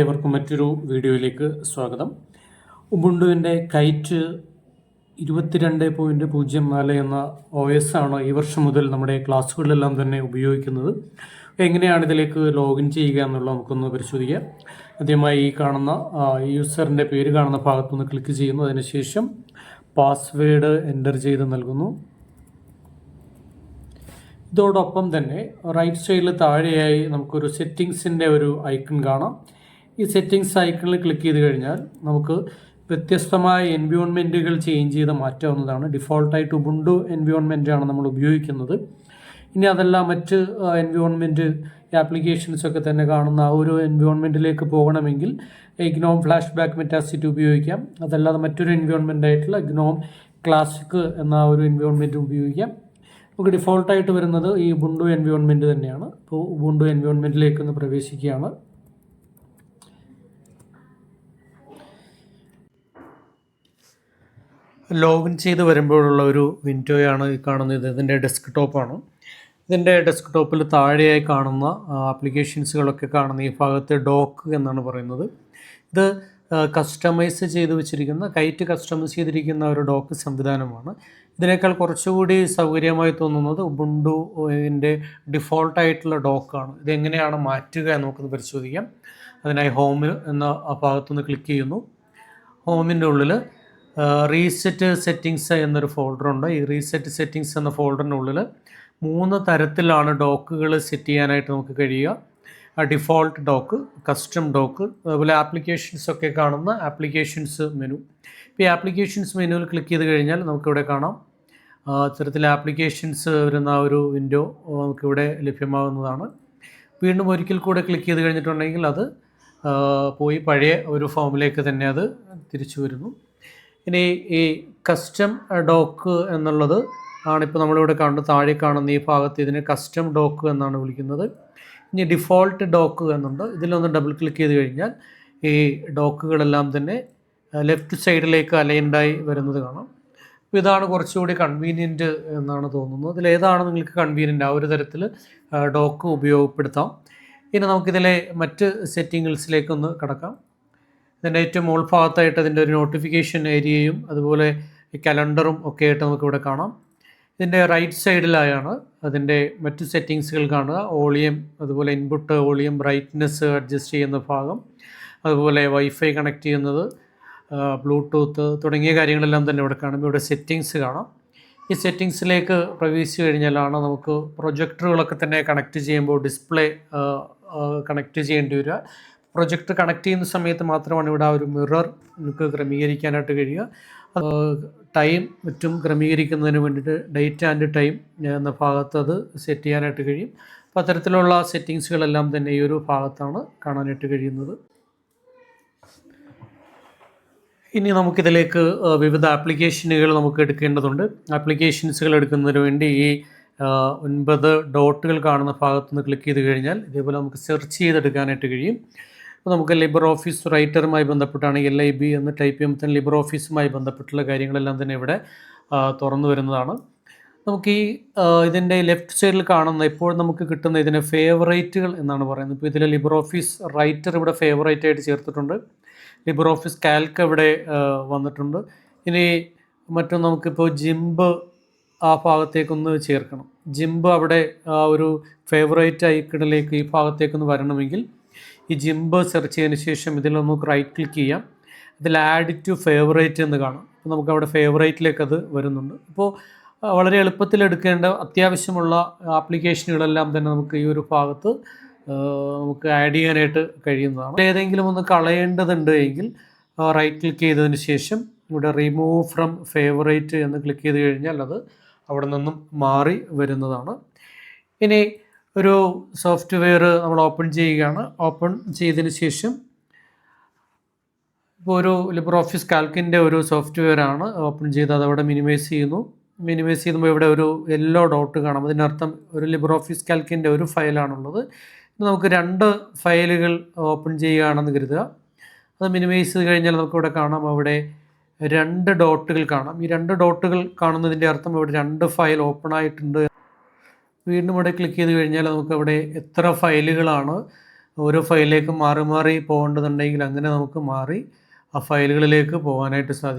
ഏവർക്കും മറ്റൊരു വീഡിയോയിലേക്ക് സ്വാഗതം. ഉബുണ്ടുവിന്റെ കൈറ്റ് ഇരുപത്തിരണ്ട് പോയിന്റ് പൂജ്യം നാല് എന്ന ഒ എസ് ആണ് ഈ വർഷം മുതൽ നമ്മുടെ ക്ലാസ്സുകളിലെല്ലാം തന്നെ ഉപയോഗിക്കുന്നത്. എങ്ങനെയാണ് ഇതിലേക്ക് ലോഗിൻ ചെയ്യുക എന്നുള്ളത് നമുക്കൊന്ന് പരിശോധിക്കാം. ആദ്യമായി ഈ കാണുന്ന യൂസറിന്റെ പേര് കാണുന്ന ഭാഗത്തുനിന്ന് ക്ലിക്ക് ചെയ്യുന്നു. അതിനുശേഷം പാസ്വേഡ് എന്റർ ചെയ്ത് നൽകുന്നു. ഇതോടൊപ്പം തന്നെ റൈറ്റ് സൈഡിൽ താഴെയായി നമുക്കൊരു സെറ്റിങ്സിന്റെ ഒരു ഐക്കൺ കാണാം. ഈ സെറ്റിങ്സ് ഐക്കണിൽ ക്ലിക്ക് ചെയ്ത് കഴിഞ്ഞാൽ നമുക്ക് വ്യത്യസ്തമായ എൻവയോൺമെന്റുകൾ ചേഞ്ച് ചെയ്ത് മാറ്റാവുന്നതാണ്. ഡിഫോൾട്ടായിട്ട് ഉബുണ്ടു എൻവയോൺമെന്റാണ് നമ്മൾ ഉപയോഗിക്കുന്നത്. ഇനി അതെല്ലാം മറ്റ് എൻവയോൺമെന്റ് ആപ്ലിക്കേഷൻസ് ഒക്കെ തന്നെ കാണുന്ന ആ ഒരു എൻവയോൺമെന്റിലേക്ക് പോകണമെങ്കിൽ ഇഗ്നോം ഫ്ലാഷ് ബാക്ക് മെറ്റാസിറ്റി ഉപയോഗിക്കാം. അതല്ലാതെ മറ്റൊരു എൻവയോൺമെന്റ് ആയിട്ടുള്ള ഗ്നോം ക്ലാസിക് എന്ന ഒരു എൻവയോൺമെന്റ് ഉപയോഗിക്കാം. നമുക്ക് ഡിഫോൾട്ടായിട്ട് വരുന്നത് ഈ ബുണ്ടു എൻവയോൺമെന്റ് തന്നെയാണ്. അപ്പോൾ ബുണ്ടു എൻവയോൺമെന്റിലേക്ക് ഒന്ന് പ്രവേശിക്കുകയാണ്. ലോഗിൻ ചെയ്ത് വരുമ്പോഴുള്ള ഒരു വിൻഡോയാണ് ഈ കാണുന്നത്. ഇതിന്റെ ഡെസ്ക് ടോപ്പാണ് ഇതിന്റെ ഡെസ്ക് ടോപ്പിൽ താഴെയായി കാണുന്ന ആപ്ലിക്കേഷൻസുകളൊക്കെ കാണുന്ന ഈ ഭാഗത്ത് ഡോക്ക് എന്നാണ് പറയുന്നത്. ഇത് കസ്റ്റമൈസ് ചെയ്ത് വെച്ചിരിക്കുന്ന കൈറ്റ് കസ്റ്റമൈസ് ചെയ്തിരിക്കുന്ന ഒരു ഡോക്ക് സംവിധാനമാണ്. ഇതിനേക്കാൾ കുറച്ചുകൂടി സൗകര്യമായി തോന്നുന്നത് ഉബുണ്ടുവിന്റെ ഡിഫോൾട്ടായിട്ടുള്ള ഡോക്കാണ് ഇതെങ്ങനെയാണ് മാറ്റുക എന്ന് നമുക്കൊന്ന് പരിശോധിക്കാം. അതിനായി ഹോമിൽ എന്ന ഭാഗത്തുനിന്ന് ക്ലിക്ക് ചെയ്യുന്നു. ഹോമിന്റെ ഉള്ളിൽ റീസെറ്റ് സെറ്റിങ്സ് എന്നൊരു ഫോൾഡറുണ്ട് ഈ റീസെറ്റ് സെറ്റിങ്സ് എന്ന ഫോൾഡറിനുള്ളിൽ മൂന്ന് തരത്തിലാണ് ഡോക്കുകൾ സെറ്റ് ചെയ്യാനായിട്ട് നമുക്ക് കഴിയുക. ഡിഫോൾട്ട് ഡോക്ക് കസ്റ്റം ഡോക്ക് അതുപോലെ ആപ്ലിക്കേഷൻസ് ഒക്കെ കാണുന്ന ആപ്ലിക്കേഷൻസ് മെനു ഇപ്പോൾ ഈ ആപ്ലിക്കേഷൻസ് മെനുവിൽ ക്ലിക്ക് ചെയ്ത് കഴിഞ്ഞാൽ നമുക്കിവിടെ കാണാം. ഇത്തരത്തിൽ ആപ്ലിക്കേഷൻസ് വരുന്ന ഒരു വിൻഡോ നമുക്കിവിടെ ലഭ്യമാകുന്നതാണ് വീണ്ടും ഒരിക്കൽ കൂടെ ക്ലിക്ക് ചെയ്ത് കഴിഞ്ഞിട്ടുണ്ടെങ്കിൽ അത് പോയി പഴയ ഒരു ഫോമിലേക്ക് തന്നെ അത് തിരിച്ചു വരുന്നു. ഇനി ഈ കസ്റ്റം ഡോക്ക് എന്നുള്ളത് ആണിപ്പോൾ നമ്മളിവിടെ കാണുന്നത് താഴെ കാണുന്ന ഈ ഭാഗത്ത് ഇതിനെ കസ്റ്റം ഡോക്ക് എന്നാണ് വിളിക്കുന്നത്. ഇനി ഡിഫോൾട്ട് ഡോക്ക് എന്നുണ്ട്. ഇതിലൊന്ന് ഡബിൾ ക്ലിക്ക് ചെയ്ത് കഴിഞ്ഞാൽ ഈ ഡോക്കുകളെല്ലാം തന്നെ ലെഫ്റ്റ് സൈഡിലേക്ക് അലൈൻഡായി വരുന്നത് കാണാം. അപ്പോൾ ഇതാണ് കുറച്ചുകൂടി കൺവീനിയന്റ് എന്നാണ് തോന്നുന്നത്. ഇതിലേതാണ് നിങ്ങൾക്ക് കൺവീനിയന്റ് ആ ഒരു തരത്തിൽ ഡോക്ക് ഉപയോഗപ്പെടുത്താം. ഇനി നമുക്കിതിലെ മറ്റ് സെറ്റിങ്സിലേക്കൊന്ന് കടക്കാം. ഇതിന്റെ ഏറ്റവും ഉൾഭാഗത്തായിട്ട് ഭാഗത്തായിട്ട് അതിന്റെ ഒരു നോട്ടിഫിക്കേഷൻ ഏരിയയും അതുപോലെ കലണ്ടറും ഒക്കെ ആയിട്ട് നമുക്കിവിടെ കാണാം. ഇതിന്റെ റൈറ്റ് സൈഡിലായാണ് അതിന്റെ മറ്റു സെറ്റിങ്സുകൾ കാണുക. ഓളിയം അതുപോലെ ഇൻപുട്ട് ഓളിയം ബ്രൈറ്റ്നെസ് അഡ്ജസ്റ്റ് ചെയ്യുന്ന ഭാഗം അതുപോലെ വൈഫൈ കണക്ട് ചെയ്യുന്നത് ബ്ലൂടൂത്ത് തുടങ്ങിയ കാര്യങ്ങളെല്ലാം തന്നെ ഇവിടെ കാണും. ഇവിടെ സെറ്റിങ്സ് കാണാം. ഈ സെറ്റിങ്സിലേക്ക് പ്രവേശിച്ചു കഴിഞ്ഞാലാണ് നമുക്ക് പ്രൊജക്ടറുകളൊക്കെ തന്നെ കണക്ട് ചെയ്യുമ്പോൾ ഡിസ്പ്ലേ കണക്ട് ചെയ്യേണ്ടി വരിക. പ്രൊജക്ടർ കണക്ട് ചെയ്യുന്ന സമയത്ത് മാത്രമാണ് ഇവിടെ ആ ഒരു മിറർ നിങ്ങൾക്ക് ക്രമീകരിക്കാനായിട്ട് കഴിയുക. ടൈം മറ്റും ക്രമീകരിക്കുന്നതിന് വേണ്ടിയിട്ട് ഡേറ്റ് ആൻഡ് ടൈം എന്ന ഭാഗത്ത് അത് സെറ്റ് ചെയ്യാനായിട്ട് കഴിയും. അപ്പോൾ അത്തരത്തിലുള്ള സെറ്റിങ്സുകളെല്ലാം തന്നെ ഈ ഒരു ഭാഗത്താണ് കാണാനായിട്ട് കഴിയുന്നത്. ഇനി നമുക്കിതിലേക്ക് വിവിധ ആപ്ലിക്കേഷനുകൾ നമുക്ക് എടുക്കേണ്ടതുണ്ട്. ആപ്ലിക്കേഷൻസുകൾ എടുക്കുന്നതിന് വേണ്ടി ഈ ഒൻപത് ഡോട്ടുകൾ കാണുന്ന ഭാഗത്തുനിന്ന് ക്ലിക്ക് ചെയ്ത് കഴിഞ്ഞാൽ ഇതേപോലെ നമുക്ക് സെർച്ച് ചെയ്തെടുക്കാനായിട്ട് കഴിയും. അപ്പോൾ നമുക്ക് ലിബർ ഓഫീസ് റൈറ്ററുമായി ബന്ധപ്പെട്ടാണ് എൽ ഐ ബി എന്ന് ടൈപ്പ് ചെയ്യുമ്പോൾ തന്നെ ലിബർ ഓഫീസുമായി ബന്ധപ്പെട്ടുള്ള കാര്യങ്ങളെല്ലാം തന്നെ ഇവിടെ തുറന്നു വരുന്നതാണ്. നമുക്ക് ഈ ഇതിന്റെ ലെഫ്റ്റ് സൈഡിൽ കാണുന്ന ഇപ്പോൾ നമുക്ക് കിട്ടുന്ന ഇതിനെ ഫേവറേറ്റുകൾ എന്നാണ് പറയുന്നത്. ഇപ്പോൾ ഇതിലെ ലിബർ ഓഫീസ് റൈറ്റർ ഇവിടെ ഫേവറേറ്റ് ആയിട്ട് ചേർത്തിട്ടുണ്ട്. ലിബർ ഓഫീസ് കാൽക്ക് ഇവിടെ വന്നിട്ടുണ്ട്. ഇനി മറ്റും നമുക്കിപ്പോൾ ജിംബ് ആ ഭാഗത്തേക്കൊന്ന് ചേർക്കണം. ജിംബ് അവിടെ ഒരു ഫേവറേറ്റ് ഐക്കണിലേക്ക് ഈ ഭാഗത്തേക്കൊന്ന് വരണമെങ്കിൽ ഈ ജിംബ് സെർച്ച് ചെയ്തതിന് ശേഷം ഇതിൽ നമുക്ക് റൈറ്റ് ക്ലിക്ക് ചെയ്യാം. ഇതിൽ ആഡ് ടു ഫേവറേറ്റ് എന്ന് കാണാം. നമുക്ക് അവിടെ ഫേവറേറ്റിലേക്ക് അത് വരുന്നുണ്ട്. അപ്പോൾ വളരെ എളുപ്പത്തിൽ എടുക്കേണ്ട അത്യാവശ്യമുള്ള ആപ്ലിക്കേഷനുകളെല്ലാം തന്നെ നമുക്ക് ഈ ഒരു ഭാഗത്ത് നമുക്ക് ആഡ് ചെയ്യാനായിട്ട് കഴിയുന്നതാണ്. ഏതെങ്കിലും ഒന്ന് കളയേണ്ടതുണ്ട് എങ്കിൽ റൈറ്റ് ക്ലിക്ക് ചെയ്തതിന് ശേഷം ഇവിടെ റിമൂവ് ഫ്രം ഫേവറേറ്റ് എന്ന് ക്ലിക്ക് ചെയ്ത് കഴിഞ്ഞാൽ അത് അവിടെ നിന്നും മാറി വരുന്നതാണ്. ഇനി ഒരു സോഫ്റ്റ്വെയർ നമ്മൾ ഓപ്പൺ ചെയ്യുകയാണ്. ഓപ്പൺ ചെയ്തതിന് ശേഷം ഇപ്പോൾ ഒരു ലിബർ ഓഫീസ് കാൽക്കിന്റെ ഒരു സോഫ്റ്റ്വെയർ ആണ് ഓപ്പൺ ചെയ്ത് അതവിടെ മിനിമൈസ് ചെയ്യുന്നു. മിനിമൈസ് ചെയ്യുമ്പോൾ ഇവിടെ ഒരു യെല്ലോ ഡോട്ട് കാണാം. അതിനർത്ഥം ഒരു ലിബർ ഓഫീസ് കാൽക്കിന്റെ ഒരു ഫയലാണുള്ളത് നമുക്ക് രണ്ട് ഫയലുകൾ ഓപ്പൺ ചെയ്യുകയാണെന്ന് കരുതുക. അത് മിനിമൈസ് ചെയ്ത് കഴിഞ്ഞാൽ നമുക്കിവിടെ കാണാം. അവിടെ രണ്ട് ഡോട്ടുകൾ കാണാം. ഈ രണ്ട് ഡോട്ടുകൾ കാണുന്നതിന്റെ അർത്ഥം ഇവിടെ രണ്ട് ഫയൽ ഓപ്പൺ ആയിട്ടുണ്ട്. വീണ്ടും ഇവിടെ ക്ലിക്ക് ചെയ്ത് കഴിഞ്ഞാൽ നമുക്ക് അവിടെ എത്ര ഫയലുകളാണ് ഓരോ ഫയലിലേക്ക് മാറി മാറി പോകേണ്ടതുണ്ടെങ്കിൽ അങ്ങനെ നമുക്ക് മാറി ആ ഫയലുകളിലേക്ക് പോകാനായിട്ട് സാധിക്കും.